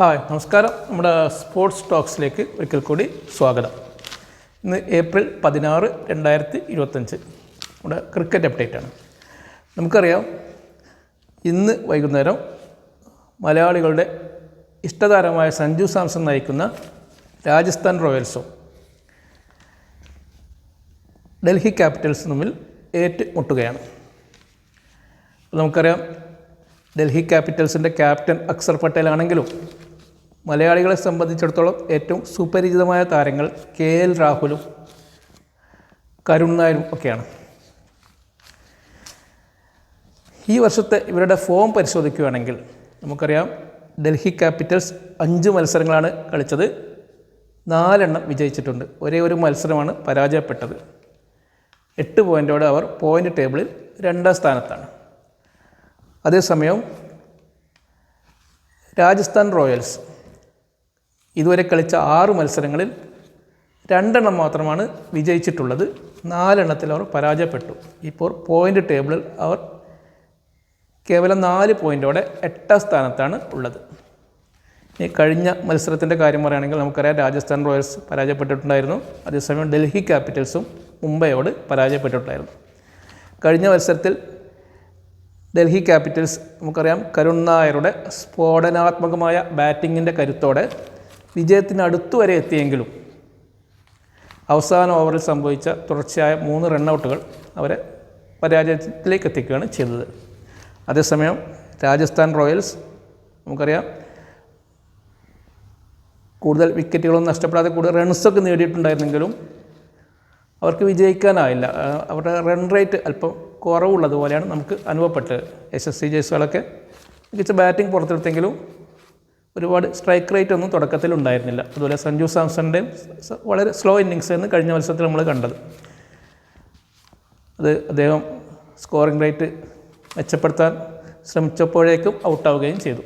Hi നമസ്കാരം. നമ്മുടെ sports ടോക്സിലേക്ക് ഒരിക്കൽ കൂടി സ്വാഗതം. ഇന്ന് ഏപ്രിൽ പതിനാറ് രണ്ടായിരത്തി ഇരുപത്തഞ്ച്. നമ്മുടെ ക്രിക്കറ്റ് അപ്ഡേറ്റ് ആണ്. നമുക്കറിയാം ഇന്ന് വൈകുന്നേരം മലയാളികളുടെ ഇഷ്ടതാരമായ സഞ്ജു സാംസൺ നയിക്കുന്ന രാജസ്ഥാൻ റോയൽസും ഡൽഹി ക്യാപിറ്റൽസും തമ്മിൽ ഏറ്റുമുട്ടുകയാണ്. നമുക്കറിയാം ഡൽഹി ക്യാപിറ്റൽസിന്റെ ക്യാപ്റ്റൻ അക്സർ പട്ടേൽ ആണെങ്കിലും മലയാളികളെ സംബന്ധിച്ചിടത്തോളം ഏറ്റവും സുപരിചിതമായ താരങ്ങൾ കെ എൽ രാഹുലും കരുൺ നായരും ഒക്കെയാണ്. ഈ വർഷത്തെ ഇവരുടെ ഫോം പരിശോധിക്കുകയാണെങ്കിൽ നമുക്കറിയാം ഡൽഹി ക്യാപിറ്റൽസ് അഞ്ച് മത്സരങ്ങളാണ് കളിച്ചത്. നാലെണ്ണം വിജയിച്ചിട്ടുണ്ട്. ഒരേ ഒരു മത്സരമാണ് പരാജയപ്പെട്ടത്. എട്ട് പോയിന്റോടെ അവർ പോയിന്റ് ടേബിളിൽ രണ്ടാം സ്ഥാനത്താണ്. അതേസമയം രാജസ്ഥാൻ റോയൽസ് ഇതുവരെ കളിച്ച ആറ് മത്സരങ്ങളിൽ രണ്ടെണ്ണം മാത്രമാണ് വിജയിച്ചിട്ടുള്ളത്. നാലെണ്ണത്തിൽ അവർ പരാജയപ്പെട്ടു. ഇപ്പോൾ പോയിന്റ് ടേബിളിൽ അവർ കേവലം നാല് പോയിന്റോടെ എട്ടാം സ്ഥാനത്താണ് ഉള്ളത്. ഇനി കഴിഞ്ഞ മത്സരത്തിന്റെ കാര്യം പറയുകയാണെങ്കിൽ നമുക്കറിയാം രാജസ്ഥാൻ റോയൽസ് പരാജയപ്പെട്ടിട്ടുണ്ടായിരുന്നു. അതേസമയം ഡൽഹി ക്യാപിറ്റൽസും മുംബൈയോട് പരാജയപ്പെട്ടിട്ടുണ്ടായിരുന്നു. കഴിഞ്ഞ മത്സരത്തിൽ ഡൽഹി ക്യാപിറ്റൽസ് നമുക്കറിയാം കരുൺ നായരുടെ സ്ഫോടനാത്മകമായ ബാറ്റിങ്ങിന്റെ കരുത്തോടെ വിജയത്തിന് അടുത്തു വരെ എത്തിയെങ്കിലും അവസാന ഓവറിൽ സംഭവിച്ച തുടർച്ചയായ മൂന്ന് റണ്ണൗട്ടുകൾ അവരെ പരാജയത്തിലേക്ക് എത്തിക്കുകയാണ് ചെയ്തത്. അതേസമയം രാജസ്ഥാൻ റോയൽസ് നമുക്കറിയാം കൂടുതൽ വിക്കറ്റുകളൊന്നും നഷ്ടപ്പെടാതെ കൂടുതൽ റൺസൊക്കെ നേടിയിട്ടുണ്ടായിരുന്നെങ്കിലും അവർക്ക് വിജയിക്കാനായില്ല. അവരുടെ റൺ റേറ്റ് അല്പം കുറവുള്ളതുപോലെയാണ് നമുക്ക് അനുഭവപ്പെട്ടത്. എസ് എസ് സി ജേഴ്സുകളൊക്കെ മികച്ച ബാറ്റിംഗ് പുറത്തെടുത്തെങ്കിലും ഒരുപാട് സ്ട്രൈക്ക് റേറ്റ് ഒന്നും തുടക്കത്തിൽ ഉണ്ടായിരുന്നില്ല. അതുപോലെ സഞ്ജു സാംസണിന്റെയും വളരെ സ്ലോ ഇന്നിങ്സ് എന്ന് കഴിഞ്ഞ മത്സരത്തിൽ നമ്മൾ കണ്ടത്. അത് അദ്ദേഹം സ്കോറിംഗ് റേറ്റ് മെച്ചപ്പെടുത്താൻ ശ്രമിച്ചപ്പോഴേക്കും ഔട്ടാവുകയും ചെയ്തു.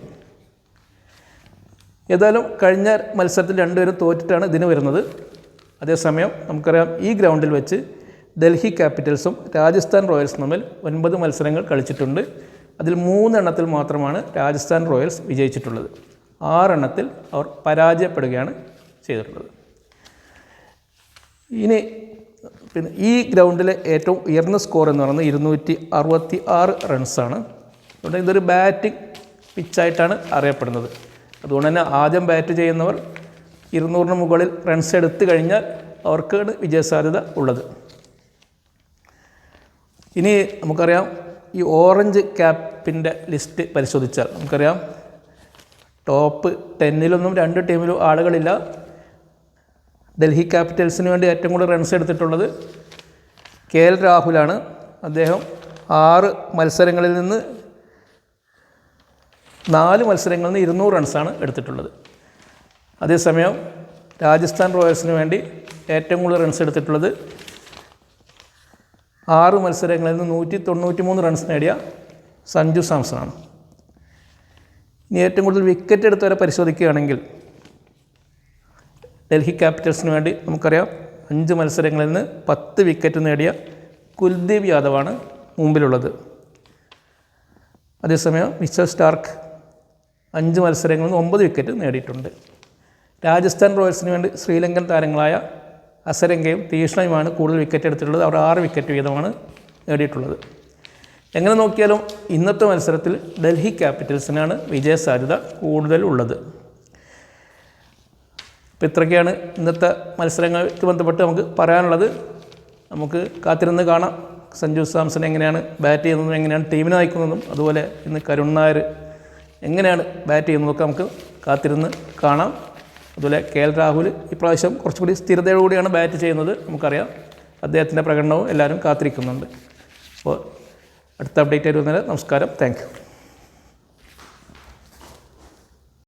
ഏതായാലും കഴിഞ്ഞ മത്സരത്തിൽ രണ്ടുപേരും തോറ്റിട്ടാണ് ഇതിന് വരുന്നത്. അതേസമയം നമുക്കറിയാം ഈ ഗ്രൗണ്ടിൽ വെച്ച് ഡൽഹി ക്യാപിറ്റൽസും രാജസ്ഥാൻ റോയൽസും തമ്മിൽ ഒൻപത് മത്സരങ്ങൾ കളിച്ചിട്ടുണ്ട്. അതിൽ മൂന്നെണ്ണത്തിൽ മാത്രമാണ് രാജസ്ഥാൻ റോയൽസ് വിജയിച്ചിട്ടുള്ളത്. ആറെണ്ണത്തിൽ അവർ പരാജയപ്പെടുകയാണ് ചെയ്തിട്ടുള്ളത്. ഇനി പിന്നെ ഈ ഗ്രൗണ്ടിലെ ഏറ്റവും ഉയർന്ന സ്കോർ എന്ന് പറയുന്നത് ഇരുന്നൂറ്റി അറുപത്തി ആറ് റൺസാണ് അതുകൊണ്ട് ഇതൊരു ബാറ്റിംഗ് പിച്ചായിട്ടാണ് അറിയപ്പെടുന്നത്. അതുകൊണ്ട് തന്നെ ആദ്യം ബാറ്റ് ചെയ്യുന്നവർ ഇരുന്നൂറിന് മുകളിൽ റൺസ് എടുത്തു കഴിഞ്ഞാൽ അവർക്കാണ് വിജയസാധ്യത ഉള്ളത്. ഇനി നമുക്കറിയാം ഈ ഓറഞ്ച് ക്യാപ്പിന്റെ ലിസ്റ്റ് പരിശോധിച്ചാൽ നമുക്കറിയാം ടോപ്പ് ടെന്നിലൊന്നും രണ്ട് ടീമിലും ആളുകളില്ല. ഡൽഹി ക്യാപിറ്റൽസിന് വേണ്ടി ഏറ്റവും കൂടുതൽ റൺസ് എടുത്തിട്ടുള്ളത് കെ എൽ രാഹുലാണ്. അദ്ദേഹം ആറ് മത്സരങ്ങളിൽ നിന്ന് നാല് മത്സരങ്ങളിൽ നിന്ന് ഇരുന്നൂറ് റൺസാണ് എടുത്തിട്ടുള്ളത്. അതേസമയം രാജസ്ഥാൻ റോയൽസിന് വേണ്ടി ഏറ്റവും കൂടുതൽ റൺസ് എടുത്തിട്ടുള്ളത് ആറ് മത്സരങ്ങളിൽ നിന്ന് നൂറ്റി തൊണ്ണൂറ്റി മൂന്ന് റൺസ് നേടിയ സഞ്ജു സാംസണാണ്. ഇനി ഏറ്റവും കൂടുതൽ വിക്കറ്റ് എടുത്തവരെ പരിശോധിക്കുകയാണെങ്കിൽ ഡൽഹി ക്യാപിറ്റൽസിന് വേണ്ടി നമുക്കറിയാം അഞ്ച് മത്സരങ്ങളിൽ നിന്ന് പത്ത് വിക്കറ്റ് നേടിയ കുൽദീപ് യാദവാണ് മുമ്പിലുള്ളത്. അതേസമയം മിസ്റ്റർ സ്റ്റാർക്ക് അഞ്ച് മത്സരങ്ങളിൽ നിന്ന് ഒമ്പത് വിക്കറ്റ് നേടിയിട്ടുണ്ട്. രാജസ്ഥാൻ റോയൽസിന് വേണ്ടി ശ്രീലങ്കൻ താരങ്ങളായ അസരംഗയും തീഷ്ണയുമാണ് കൂടുതൽ വിക്കറ്റ് എടുത്തിട്ടുള്ളത്. അവർ ആറ് വിക്കറ്റ് വീതമാണ് നേടിയിട്ടുള്ളത്. എങ്ങനെ നോക്കിയാലും ഇന്നത്തെ മത്സരത്തിൽ ഡൽഹി ക്യാപിറ്റൽസിനാണ് വിജയസാധ്യത കൂടുതൽ ഉള്ളത്. അപ്പോൾ ഇത്രയൊക്കെയാണ് ഇന്നത്തെ മത്സരങ്ങൾക്ക് ബന്ധപ്പെട്ട് നമുക്ക് പറയാനുള്ളത്. നമുക്ക് കാത്തിരുന്ന് കാണാം. സഞ്ജു സാംസൺ എങ്ങനെയാണ് ബാറ്റ് ചെയ്യുന്നതും എങ്ങനെയാണ് ടീമിനെ നയിക്കുന്നതും അതുപോലെ ഇന്ന് കരുൺ നായർ എങ്ങനെയാണ് ബാറ്റ് ചെയ്യുന്നതൊക്കെ നമുക്ക് കാത്തിരുന്ന് കാണാം. അതുപോലെ കെ എൽ രാഹുൽ ഇപ്രാവശ്യം കുറച്ചുകൂടി സ്ഥിരതയോടുകൂടിയാണ് ബാറ്റ് ചെയ്യുന്നത്. നമുക്കറിയാം അദ്ദേഹത്തിന്റെ പ്രകടനവും എല്ലാവരും കാത്തിരിക്കുന്നുണ്ട്. അപ്പോൾ അടുത്ത അപ്ഡേറ്റ് ആയിട്ട് വന്നാൽ നമസ്കാരം. താങ്ക്